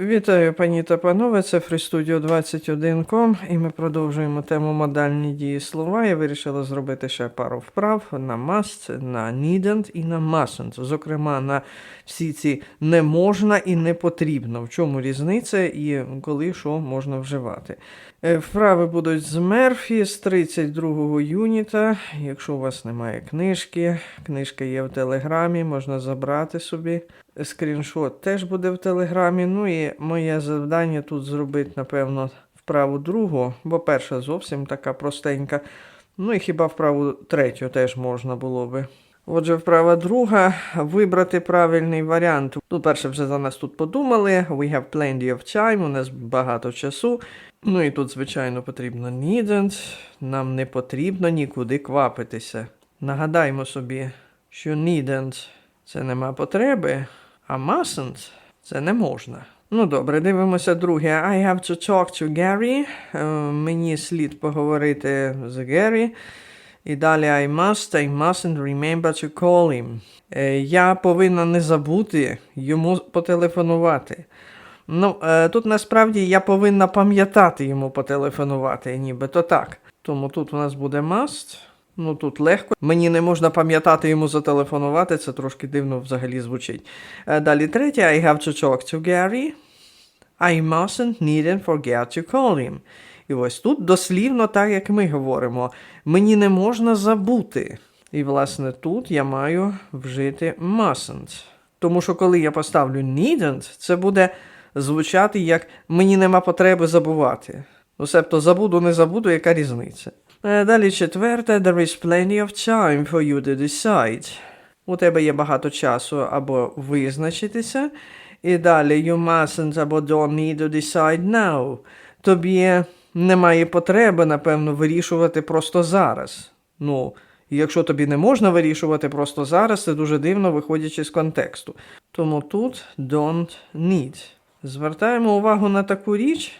Вітаю, пані та панове. Це FreeStudio 21.com і ми продовжуємо тему модальні дієслова. Я вирішила зробити ще пару вправ на must, на needn't і на mustn't. Зокрема, на всі ці не можна і не потрібно. В чому різниця і коли що можна вживати. Е, Вправи будуть з Мерфі з 32 юніта. Якщо у вас немає книжки, книжка є в Телеграмі, можна забрати собі. Скріншот теж буде в Телеграмі. Ну і моє завдання тут зробити, напевно, вправу другу, бо перша зовсім така простенька. Ну і хіба вправу третю теж можна було би. Отже, вправа друга вибрати правильний варіант. Ну, перше, вже за нас тут подумали. We have plenty of time, у нас багато часу. Ну і тут, звичайно, потрібно needn't. Нам не потрібно нікуди квапитися. Нагадаємо собі, що needn't це нема потреби, а mustn't це не можна. Ну добре, дивимося друге. I have to talk to Gary. Е, мені слід поговорити з Геррі. І далі I must, I mustn't remember to call him. Е, я повинна не забути йому потелефонувати. Ну, е, тут насправді я повинна пам'ятати йому потелефонувати, нібито так. Тому тут у нас буде must. Ну тут легко. Мені не можна пам'ятати йому зателефонувати, це трошки дивно взагалі звучить. Е, Далі третє, I have to talk to Gary. I mustn't needn't forget to call him. І ось тут дослівно так, як ми говоримо. Мені не можна забути. І, власне, тут я маю вжити mustn't. Тому що коли я поставлю needn't, це буде звучати як мені нема потреби забувати. Ну, себто забуду, не забуду, яка різниця. Е, Далі четверте, there is plenty of time for you to decide. У тебе є багато часу або визначитися. І далі you mustn't або don't need to decide now. Тобі немає потреби, напевно, вирішувати просто зараз. Ну, якщо тобі не можна вирішувати просто зараз, це дуже дивно, виходячи з контексту. Тому тут don't need. Звертаємо увагу на таку річ,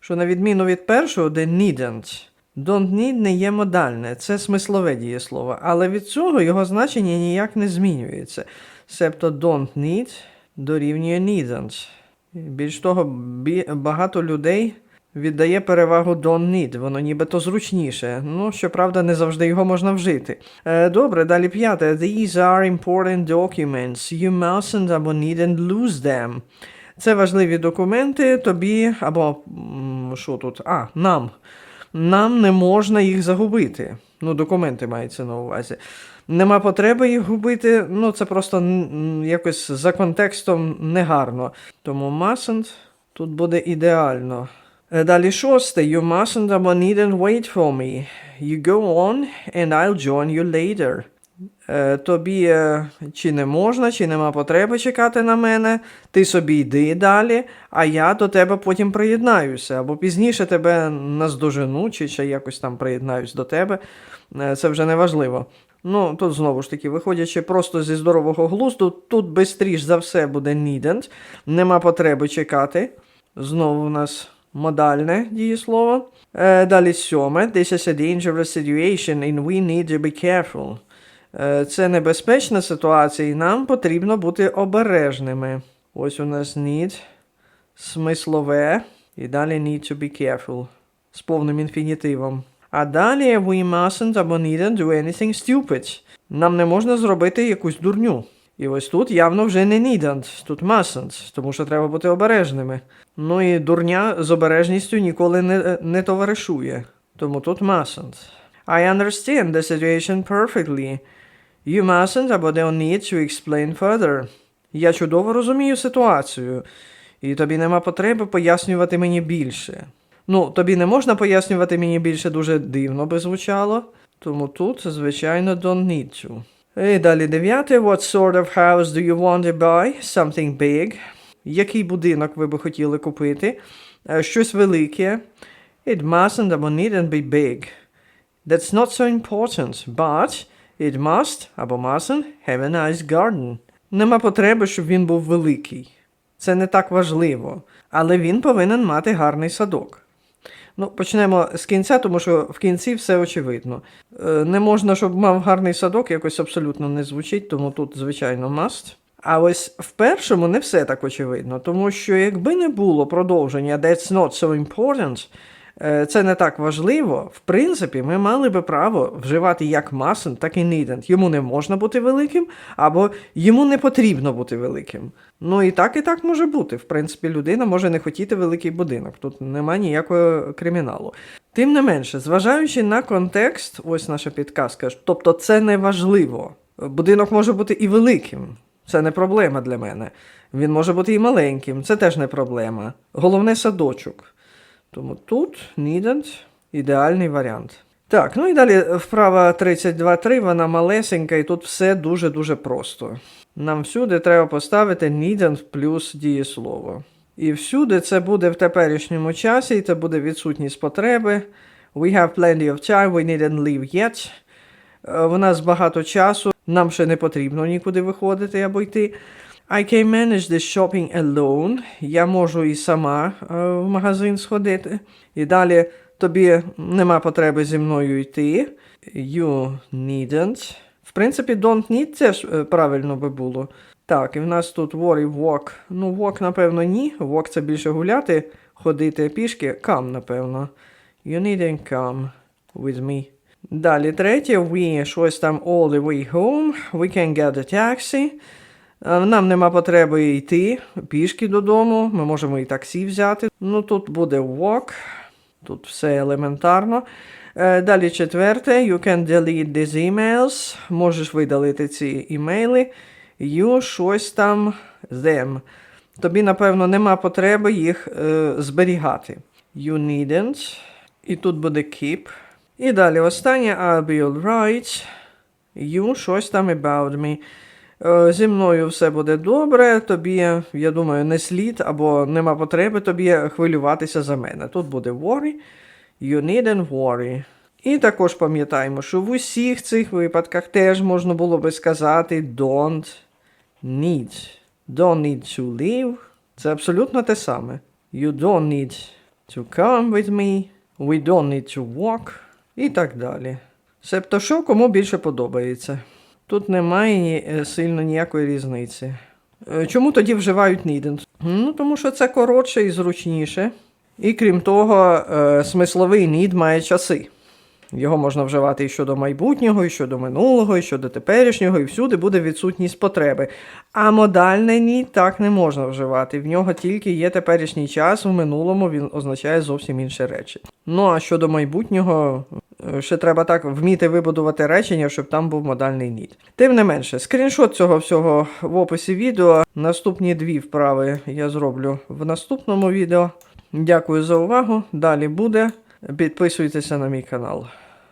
що на відміну від першого, де needn't, don't need не є модальне, це смислове дієслово, але від цього його значення ніяк не змінюється. Себто don't need дорівнює needn't. Більш того, багато людей віддає перевагу don't need, воно нібито зручніше. Ну, щоправда, не завжди його можна вжити. Е, добре, далі п'яте. These are important documents. You mustn't або needn't lose them. Це важливі документи, тобі або що тут? А, нам. Нам не можна їх загубити. Ну, документи мається на увазі. Нема потреби їх губити, ну це просто якось за контекстом негарно. Тому mustn't тут буде ідеально. Е, Далі шосте. You mustn't або needn't wait for me. You go on and I'll join you later. Е, Тобі е, чи не можна, чи нема потреби чекати на мене, ти собі йди далі, а я до тебе потім приєднаюся, або пізніше тебе наздожену, чи ще якось там приєднаюсь до тебе. Е, Це вже не важливо. Ну, тут знову ж таки, виходячи просто зі здорового глузду, тут бистріш за все буде needn't, нема потреби чекати. Знову у нас модальне дієслово. Далі сьоме. This is a dangerous situation and we need to be careful. Е, Це небезпечна ситуація, і нам потрібно бути обережними. Ось у нас need, смислове, і далі need to be careful з повним інфінітивом. А далі we mustn't або needn't do anything stupid. Нам не можна зробити якусь дурню. І ось тут явно вже не needn't, тут mustn't, тому що треба бути обережними. Ну і дурня з обережністю ніколи не, не товаришує. Тому тут mustn't. I understand the situation perfectly. You mustn't або don't need to explain further. Я чудово розумію ситуацію, і тобі нема потреби пояснювати мені більше. Ну, тобі не можна пояснювати мені більше дуже дивно би звучало, тому тут, звичайно, don't need to. І далі дев'яте. What sort of house do you want to buy? Something big. Який будинок ви би хотіли купити? Е, Щось велике. It mustn't або needn't be big. That's not so important, but it must або mustn't have a nice garden. Нема потреби, щоб він був великий. Це не так важливо, але він повинен мати гарний садок. Ну, почнемо з кінця, тому що в кінці все очевидно. Е, Не можна, щоб мав гарний садок, якось абсолютно не звучить, тому тут, звичайно, must. А ось в першому не все так очевидно, тому що якби не було продовження That's not so important, це не так важливо. В принципі, ми мали би право вживати як mustn't, так і needn't. Йому не можна бути великим, або йому не потрібно бути великим. Ну і так, і так може бути. В принципі, людина може не хотіти великий будинок. Тут нема ніякого криміналу. Тим не менше, зважаючи на контекст, ось наша підказка, тобто це не важливо. Будинок може бути і великим. Це не проблема для мене. Він може бути і маленьким, це теж не проблема. Головне садочок. Тому тут needn't ідеальний варіант. Так, ну і далі вправа 32.3, вона малесенька, і тут все дуже-дуже просто. Нам всюди треба поставити needn't плюс дієслово. І всюди це буде в теперішньому часі, і це буде відсутність потреби. We have plenty of time, we needn't leave yet. Е, В нас багато часу, нам ще не потрібно нікуди виходити або йти. I can manage this shopping alone. Я можу і сама е, в магазин сходити. І далі тобі нема потреби зі мною йти. You needn't. В принципі, don't need теж е, правильно би було. Так, і в нас тут worry, walk. Ну, walk, напевно, ні. Walk це більше гуляти, ходити пішки. Come, напевно. You needn't come with me. Далі третє, we щось там all the way home. We can get a taxi. Е, Нам нема потреби йти пішки додому. Ми можемо і таксі взяти. Ну тут буде walk. Тут все елементарно. Е, Далі четверте, you can delete these emails. Можеш видалити ці імейли. You щось там them. Тобі, напевно, нема потреби їх е, зберігати. You needn't. І тут буде keep. І далі останнє I'll be alright. You щось там about me. Е, Зі мною все буде добре, тобі, я думаю, не слід або нема потреби тобі хвилюватися за мене. Тут буде worry, you needn't worry. І також пам'ятаємо, що в усіх цих випадках теж можна було би сказати don't need. Don't need to leave. Це абсолютно те саме. You don't need to come with me. We don't need to walk. І так далі. Себто, що кому більше подобається. Тут немає е, сильно ніякої різниці. Е, Чому тоді вживають needn't? Ну, тому що це коротше і зручніше. І крім того, е, смисловий need має часи. Його можна вживати і щодо майбутнього, і щодо минулого, і щодо теперішнього, і всюди буде відсутність потреби. А модальне ні так не можна вживати. В нього тільки є теперішній час, в минулому він означає зовсім інші речі. Ну а щодо майбутнього, ще треба так вміти вибудувати речення, щоб там був модальний нід. Тим не менше, скріншот цього всього в описі відео. Наступні дві вправи я зроблю в наступному відео. Дякую за увагу. Далі буде. Підписуйтеся на мій канал.